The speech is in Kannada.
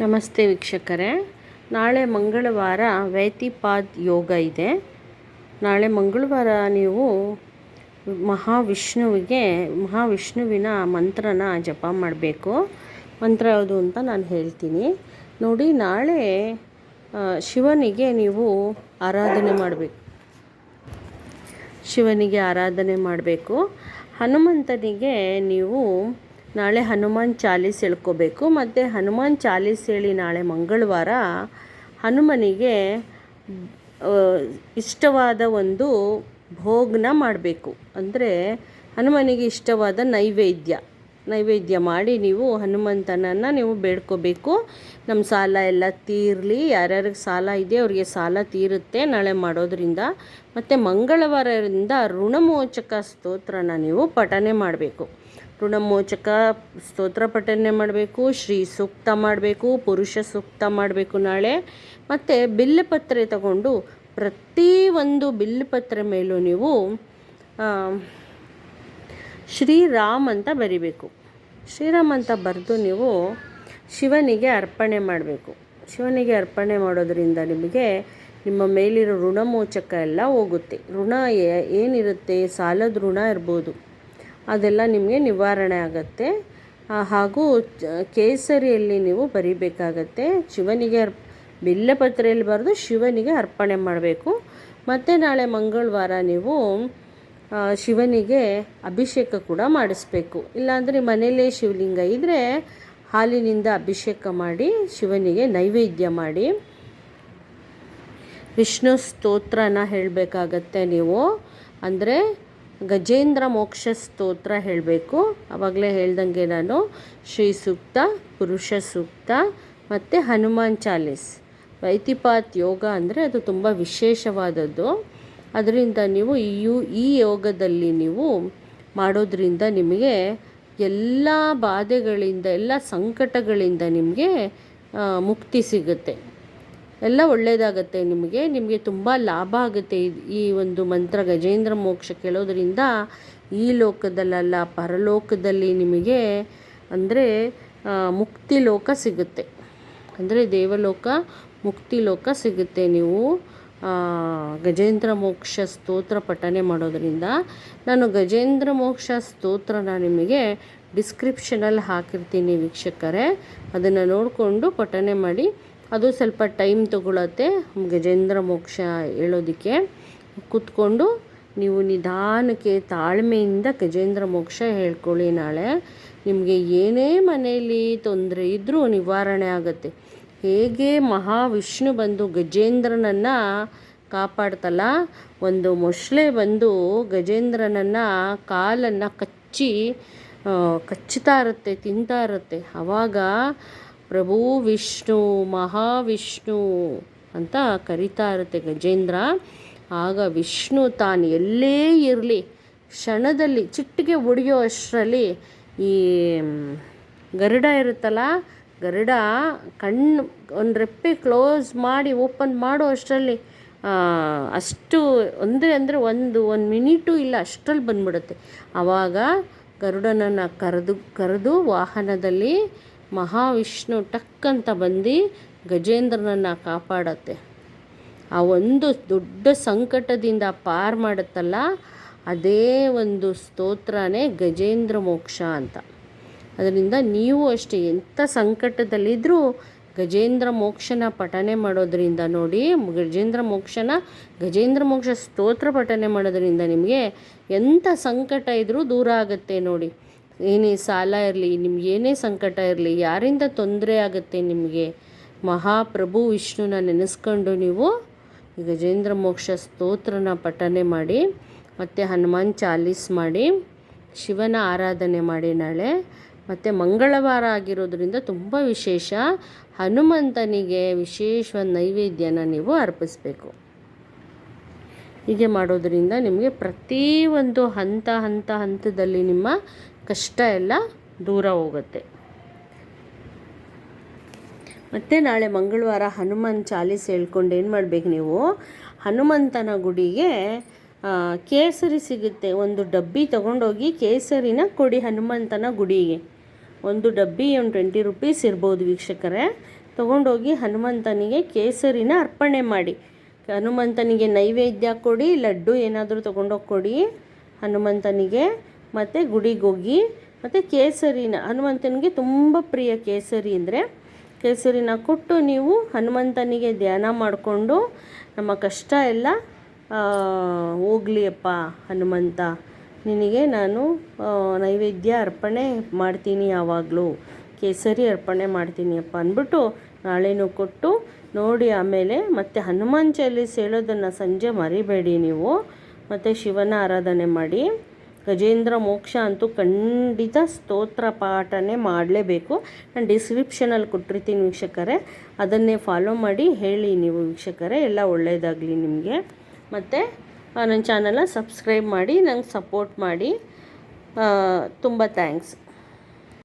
ನಮಸ್ತೆ ವೀಕ್ಷಕರೇ. ನಾಳೆ ಮಂಗಳವಾರ ವೈತಿಪಾದ್ ಯೋಗ ಇದೆ. ನಾಳೆ ಮಂಗಳವಾರ ನೀವು ಮಹಾವಿಷ್ಣುವಿಗೆ, ಮಹಾವಿಷ್ಣುವಿನ ಮಂತ್ರನ ಜಪ ಮಾಡಬೇಕು. ಮಂತ್ರ ಯಾವುದು ಅಂತ ನಾನು ಹೇಳ್ತೀನಿ. ನೋಡಿ, ನಾಳೆ ಶಿವನಿಗೆ ನೀವು ಆರಾಧನೆ ಮಾಡಬೇಕು. ಶಿವನಿಗೆ ಆರಾಧನೆ ಮಾಡಬೇಕು. ಹನುಮಂತನಿಗೆ ನೀವು ನಾಳೆ ಹನುಮಾನ್ ಚಾಲೀಸ್ ಹೇಳ್ಕೋಬೇಕು. ಮತ್ತು ಹನುಮಾನ್ ಚಾಲೀಸ್ ಹೇಳಿ ನಾಳೆ ಮಂಗಳವಾರ ಹನುಮನಿಗೆ ಇಷ್ಟವಾದ ಒಂದು ಭೋಗನ ಮಾಡಬೇಕು. ಅಂದರೆ ಹನುಮನಿಗೆ ಇಷ್ಟವಾದ ನೈವೇದ್ಯ. ನೈವೇದ್ಯ ಮಾಡಿ ನೀವು ಹನುಮಂತನನ್ನು ನೀವು ಬೇಡ್ಕೋಬೇಕು. ನಮ್ಮ ಸಾಲ ಎಲ್ಲ ತೀರಲಿ, ಯಾರ್ಯಾರಿಗೆ ಸಾಲ ಇದೆ ಅವರಿಗೆ ಸಾಲ ತೀರುತ್ತೆ ನಾಳೆ ಮಾಡೋದ್ರಿಂದ. ಮತ್ತು ಮಂಗಳವಾರದಿಂದ ಋಣಮೋಚಕ ಸ್ತೋತ್ರನ ನೀವು ಪಠನೆ ಮಾಡಬೇಕು. ಋಣಮೋಚಕ ಸ್ತೋತ್ರ ಪಠನೆ ಮಾಡಬೇಕು, ಶ್ರೀ ಸೂಕ್ತ ಮಾಡಬೇಕು, ಪುರುಷ ಸೂಕ್ತ ಮಾಡಬೇಕು ನಾಳೆ. ಮತ್ತು ಬಿಲ್ಲಪತ್ರೆ ತಗೊಂಡು ಪ್ರತಿ ಒಂದು ಬಿಲ್ಲಪತ್ರೆ ಮೇಲೂ ನೀವು ಶ್ರೀರಾಮ್ ಅಂತ ಬರಿಬೇಕು. ಶ್ರೀರಾಮ್ ಅಂತ ಬರೆದು ನೀವು ಶಿವನಿಗೆ ಅರ್ಪಣೆ ಮಾಡಬೇಕು. ಶಿವನಿಗೆ ಅರ್ಪಣೆ ಮಾಡೋದರಿಂದ ನಿಮಗೆ ನಿಮ್ಮ ಮೇಲಿರೋ ಋಣಮೋಚಕ ಎಲ್ಲ ಹೋಗುತ್ತೆ. ಋಣ ಏನಿರುತ್ತೆ? ಸಾಲದ ಋಣ ಇರ್ಬೋದು. ಅದೆಲ್ಲ ನಿಮಗೆ ನಿವಾರಣೆ ಆಗುತ್ತೆ. ಹಾಗೂ ಕೇಸರಿಯಲ್ಲಿ ನೀವು ಬರಿಬೇಕಾಗತ್ತೆ. ಶಿವನಿಗೆ ಅರ್ ಬಿಲ್ಲಪತ್ರೆಯಲ್ಲಿ ಬರೆದು ಶಿವನಿಗೆ ಅರ್ಪಣೆ ಮಾಡಬೇಕು. ಮತ್ತು ನಾಳೆ ಮಂಗಳವಾರ ನೀವು ಶಿವನಿಗೆ ಅಭಿಷೇಕ ಕೂಡ ಮಾಡಿಸ್ಬೇಕು. ಇಲ್ಲಾಂದರೆ ಮನೆಯಲ್ಲೇ ಶಿವಲಿಂಗ ಇದ್ದರೆ ಹಾಲಿನಿಂದ ಅಭಿಷೇಕ ಮಾಡಿ ಶಿವನಿಗೆ ನೈವೇದ್ಯ ಮಾಡಿ. ವಿಷ್ಣು ಸ್ತೋತ್ರನ ಹೇಳಬೇಕಾಗತ್ತೆ ನೀವು. ಅಂದರೆ ಗಜೇಂದ್ರ ಮೋಕ್ಷ ಸ್ತೋತ್ರ ಹೇಳಬೇಕು. ಆವಾಗಲೇ ಹೇಳ್ದಂಗೆ ನಾನು. ಶ್ರೀ ಸೂಕ್ತ ಪುರುಷ ಸೂಕ್ತ ಮತ್ತು ಹನುಮಾನ್ ಚಾಲೀಸ್. ವೈತಿಪಾತ್ ಯೋಗ ಅಂದರೆ ಅದು ತುಂಬ ವಿಶೇಷವಾದದ್ದು. ಅದರಿಂದ ನೀವು ಈ ಯು- ಈ ಯೋಗದಲ್ಲಿ ನೀವು ಮಾಡೋದ್ರಿಂದ ನಿಮಗೆ ಎಲ್ಲ ಬಾಧೆಗಳಿಂದ, ಎಲ್ಲ ಸಂಕಟಗಳಿಂದ ನಿಮಗೆ ಮುಕ್ತಿ ಸಿಗುತ್ತೆ. ಎಲ್ಲ ಒಳ್ಳೆಯದಾಗತ್ತೆ ನಿಮಗೆ ನಿಮಗೆ ತುಂಬ ಲಾಭ ಆಗುತ್ತೆ. ಈ ಒಂದು ಮಂತ್ರ ಗಜೇಂದ್ರ ಮೋಕ್ಷ ಕೇಳೋದ್ರಿಂದ ಈ ಲೋಕದಲ್ಲಲ್ಲ, ಪರಲೋಕದಲ್ಲಿ ನಿಮಗೆ ಅಂದರೆ ಮುಕ್ತಿ ಲೋಕ ಸಿಗುತ್ತೆ. ಅಂದರೆ ದೇವಲೋಕ, ಮುಕ್ತಿ ಲೋಕ ಸಿಗುತ್ತೆ ನೀವು. ಗಜೇಂದ್ರ ಮೋಕ್ಷ ಸ್ತೋತ್ರ ಪಠನೆ ಮಾಡೋದರಿಂದ ನಾನು ಗಜೇಂದ್ರ ಮೋಕ್ಷ ಸ್ತೋತ್ರನ ನಿಮಗೆ ಡಿಸ್ಕ್ರಿಪ್ಷನಲ್ಲಿ ಹಾಕಿರ್ತೀನಿ ವೀಕ್ಷಕರೇ. ಅದನ್ನು ನೋಡಿಕೊಂಡು ಪಠನೆ ಮಾಡಿ. ಅದು ಸ್ವಲ್ಪ ಟೈಮ್ ತಗೊಳತ್ತೆ ಗಜೇಂದ್ರ ಮೋಕ್ಷ ಹೇಳೋದಕ್ಕೆ. ಕೂತ್ಕೊಂಡು ನೀವು ನಿಧಾನಕ್ಕೆ ತಾಳ್ಮೆಯಿಂದ ಗಜೇಂದ್ರ ಮೋಕ್ಷ ಹೇಳ್ಕೊಳ್ಳಿ ನಾಳೆ. ನಿಮಗೆ ಏನೇ ಮನೆಯಲ್ಲಿ ತೊಂದರೆ ಇದ್ದರೂ ನಿವಾರಣೆ ಆಗುತ್ತೆ. ಹೇಗೆ ಮಹಾವಿಷ್ಣು ಬಂದು ಗಜೇಂದ್ರನನ್ನು ಕಾಪಾಡ್ತಲ್ಲ? ಒಂದು ಮೊಸಳೆ ಬಂದು ಗಜೇಂದ್ರನನ್ನು ಕಾಲನ್ನು ಕಚ್ಚಿ ಕಚ್ಚುತ್ತಾ ಇರುತ್ತೆ, ತಿಂತಾ ಇರುತ್ತೆ. ಆವಾಗ ಪ್ರಭು ವಿಷ್ಣು, ಮಹಾವಿಷ್ಣು ಅಂತ ಕರಿತಾ ಇರುತ್ತೆ ಗಜೇಂದ್ರ. ಆಗ ವಿಷ್ಣು ತಾನು ಎಲ್ಲೇ ಇರಲಿ, ಕ್ಷಣದಲ್ಲಿ, ಚಿಟ್ಟಿಗೆ ಒಡೆಯೋ ಅಷ್ಟರಲ್ಲಿ ಈ ಗರುಡ ಇರುತ್ತಲ್ಲ ಗರುಡ ಕಣ್ಣು ಒಂದು ರೆಪ್ಪೆ ಕ್ಲೋಸ್ ಮಾಡಿ ಓಪನ್ ಮಾಡೋ ಅಷ್ಟರಲ್ಲಿ ಅಷ್ಟು ಅಂದರೆ ಅಂದರೆ ಒಂದು ಒಂದು ಮಿನಿಟು ಇಲ್ಲ, ಅಷ್ಟರಲ್ಲಿ ಬಂದ್ಬಿಡುತ್ತೆ. ಆವಾಗ ಗರುಡನನ್ನು ಕರೆದು ಕರೆದು ವಾಹನದಲ್ಲಿ ಮಹಾವಿಷ್ಣು ಟಕ್ ಅಂತ ಬಂದು ಗಜೇಂದ್ರನನ್ನು ಕಾಪಾಡತ್ತೆ. ಆ ಒಂದು ದೊಡ್ಡ ಸಂಕಟದಿಂದ ಪಾರು ಮಾಡುತ್ತಲ್ಲ, ಅದೇ ಒಂದು ಸ್ತೋತ್ರನೇ ಗಜೇಂದ್ರ ಮೋಕ್ಷ ಅಂತ. ಅದರಿಂದ ನೀವು ಅಷ್ಟೇ ಎಂಥ ಸಂಕಟದಲ್ಲಿದ್ದರೂ ಗಜೇಂದ್ರ ಮೋಕ್ಷನ ಪಠನೆ ಮಾಡೋದರಿಂದ ನೋಡಿ, ಗಜೇಂದ್ರ ಮೋಕ್ಷನ, ಗಜೇಂದ್ರ ಮೋಕ್ಷ ಸ್ತೋತ್ರ ಪಠನೆ ಮಾಡೋದ್ರಿಂದ ನಿಮಗೆ ಎಂಥ ಸಂಕಟ ಇದ್ದರೂ ದೂರ ಆಗುತ್ತೆ ನೋಡಿ. ಏನೇ ಸಾಲ ಇರಲಿ, ನಿಮ್ಗೆ ಏನೇ ಸಂಕಟ ಇರಲಿ, ಯಾರಿಂದ ತೊಂದರೆ ಆಗುತ್ತೆ ನಿಮಗೆ? ಮಹಾಪ್ರಭು ವಿಷ್ಣುನ ನೆನೆಸ್ಕೊಂಡು ನೀವು ಗಜೇಂದ್ರ ಮೋಕ್ಷ ಸ್ತೋತ್ರನ ಪಠನೆ ಮಾಡಿ, ಮತ್ತು ಹನುಮಾನ್ ಚಾಲೀಸ್ ಮಾಡಿ, ಶಿವನ ಆರಾಧನೆ ಮಾಡಿ ನಾಳೆ. ಮತ್ತು ಮಂಗಳವಾರ ಆಗಿರೋದ್ರಿಂದ ತುಂಬ ವಿಶೇಷ. ಹನುಮಂತನಿಗೆ ವಿಶೇಷವಾದ ನೈವೇದ್ಯನ ನೀವು ಅರ್ಪಿಸಬೇಕು. ಹೀಗೆ ಮಾಡೋದರಿಂದ ನಿಮಗೆ ಪ್ರತಿಯೊಂದು ಹಂತ ಹಂತ, ಹಂತದಲ್ಲಿ ನಿಮ್ಮ ಕಷ್ಟ ಎಲ್ಲ ದೂರ ಹೋಗುತ್ತೆ. ಮತ್ತು ನಾಳೆ ಮಂಗಳವಾರ ಹನುಮಾನ್ ಚಾಲೀಸ್ ಹೇಳ್ಕೊಂಡು ಏನು ಮಾಡಬೇಕು ನೀವು? ಹನುಮಂತನ ಗುಡಿಗೆ ಕೇಸರಿ ಸಿಗುತ್ತೆ. ಒಂದು ಡಬ್ಬಿ ತಗೊಂಡೋಗಿ ಕೇಸರಿನ ಕೊಡಿ ಹನುಮಂತನ ಗುಡಿಗೆ. ಒಂದು ಡಬ್ಬಿ, ಒಂದು ಟ್ವೆಂಟಿ ರುಪೀಸ್ ಇರ್ಬೋದು ವೀಕ್ಷಕರೇ. ತೊಗೊಂಡೋಗಿ ಹನುಮಂತನಿಗೆ ಕೇಸರಿನ ಅರ್ಪಣೆ ಮಾಡಿ. ಹನುಮಂತನಿಗೆ ನೈವೇದ್ಯ ಕೊಡಿ, ಲಡ್ಡು ಏನಾದರೂ ತೊಗೊಂಡೋಗಿ ಕೊಡಿ. ಹನುಮಂತನಿಗೆ ಮತ್ತು ಗುಡಿಗೆ ಹೋಗಿ, ಮತ್ತು ಕೇಸರಿನ, ಹನುಮಂತನಿಗೆ ತುಂಬ ಪ್ರಿಯ ಕೇಸರಿ ಅಂದರೆ, ಕೇಸರಿನ ಕೊಟ್ಟು ನೀವು ಹನುಮಂತನಿಗೆ ಧ್ಯಾನ ಮಾಡಿಕೊಂಡು, ನಮ್ಮ ಕಷ್ಟ ಎಲ್ಲ ಹೋಗ್ಲಿಯಪ್ಪ ಹನುಮಂತ. ನಿನಗೆ ನಾನು ನೈವೇದ್ಯ ಅರ್ಪಣೆ ಮಾಡ್ತೀನಿ ಯಾವಾಗಲೂ. ಕೇಸರಿ ಅರ್ಪಣೆ ಮಾಡ್ತೀನಿ ಅಪ್ಪ ಅಂದ್ಬಿಟ್ಟು ನಾಳೆನೂ ಕೊಟ್ಟು ನೋಡಿ ಆಮೇಲೆ ಮತ್ತು ಹನುಮಾನ್ ಚಾಲೀಸ್ ಹೇಳೋದನ್ನು ಸಂಜೆ ಮರಿಬೇಡಿ ನೀವು. ಮತ್ತು ಶಿವನ ಆರಾಧನೆ ಮಾಡಿ. ಗಜೇಂದ್ರ ಮೋಕ್ಷ ಅಂತೂ ಖಂಡಿತ ಸ್ತೋತ್ರ ಪಾಠನೇ ಮಾಡಲೇಬೇಕು. ನಾನು ಡಿಸ್ಕ್ರಿಪ್ಷನಲ್ಲಿ ಕೊಟ್ಟಿರ್ತೀನಿ ವೀಕ್ಷಕರೇ, ಅದನ್ನೇ ಫಾಲೋ ಮಾಡಿ ಹೇಳಿ ನೀವು ವೀಕ್ಷಕರೇ, ಎಲ್ಲ ಒಳ್ಳೆಯದಾಗಲಿ ನಿಮಗೆ. ಮತ್ತು ನನ್ನ ಚಾನಲ್ನ ಸಬ್ಸ್ಕ್ರೈಬ್ ಮಾಡಿ ನಂಗೆ ಸಪೋರ್ಟ್ ಮಾಡಿ. ತುಂಬ ಥ್ಯಾಂಕ್ಸ್.